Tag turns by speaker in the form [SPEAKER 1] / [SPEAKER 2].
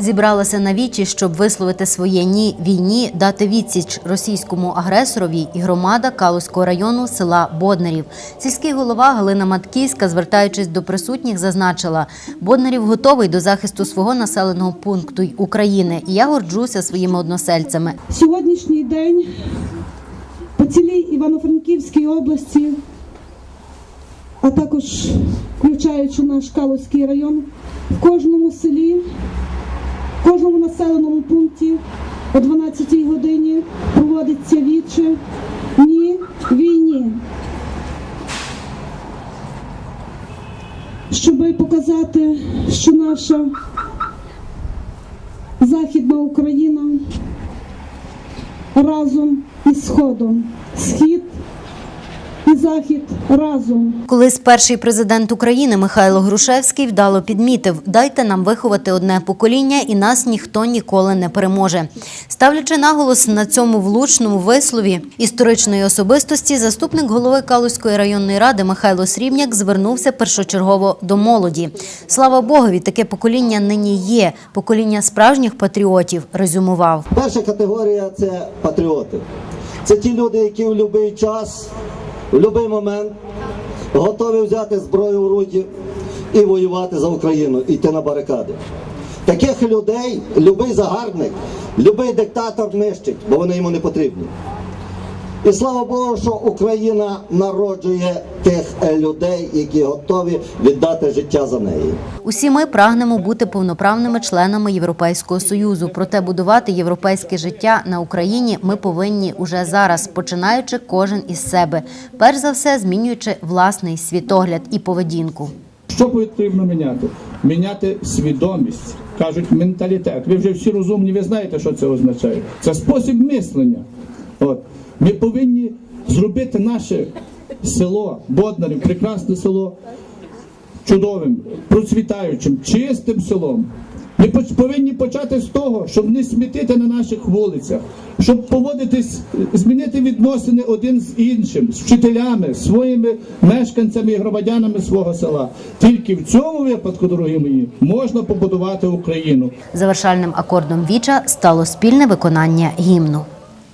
[SPEAKER 1] Зібралася на вічі, щоб висловити своє ні війні, дати відсіч російському агресорові і громада Калузького району села Боднерів. Сільський голова Галина Матківська, звертаючись до присутніх, зазначила: Боднерів готовий до захисту свого населеного пункту України. І я горджуся своїми односельцями.
[SPEAKER 2] Сьогоднішній день по цілій Івано-Франківській області, а також включаючи наш Калузький район, в кожному селі, населеному пункті о 12-й годині проводиться віче ні війні. Щоб показати, що наша Західна Україна разом із Сходом, Схід і Захід разом.
[SPEAKER 1] Колись перший президент України Михайло Грушевський вдало підмітив: дайте нам виховати одне покоління, і нас ніхто ніколи не переможе. Ставлячи наголос на цьому влучному вислові історичної особистості, заступник голови Калузької районної ради Михайло Срібняк звернувся першочергово до молоді. Слава Богові, таке покоління нині є. Покоління справжніх патріотів резюмував.
[SPEAKER 3] Перша категорія це патріоти. Це ті люди, які в будь-який час, в будь-який момент готові взяти зброю в руки і воювати за Україну, йти на барикади. Таких людей будь-який загарбник, будь-який диктатор нищить, бо вони йому не потрібні. І слава Богу, що Україна народжує тих е, людей, які готові віддати життя за неї.
[SPEAKER 1] Усі ми прагнемо бути повноправними членами Європейського союзу. Проте будувати європейське життя на Україні ми повинні уже зараз, починаючи кожен із себе, перш за все змінюючи власний світогляд і поведінку.
[SPEAKER 4] Що потрібно міняти? Міняти свідомість, кажуть, менталітет. Ви вже всі розумні, ви знаєте, що це означає. Це спосіб мислення. От. Ми повинні зробити наше село, Боднарів, прекрасне село, чудовим, процвітаючим, чистим селом. Ми повинні почати з того, щоб не смітити на наших вулицях, щоб поводитись, змінити відносини один з іншим, з вчителями, своїми мешканцями і громадянами свого села. Тільки в цьому випадку, дорогі мої, можна побудувати Україну.
[SPEAKER 1] Завершальним акордом віча стало спільне виконання гімну.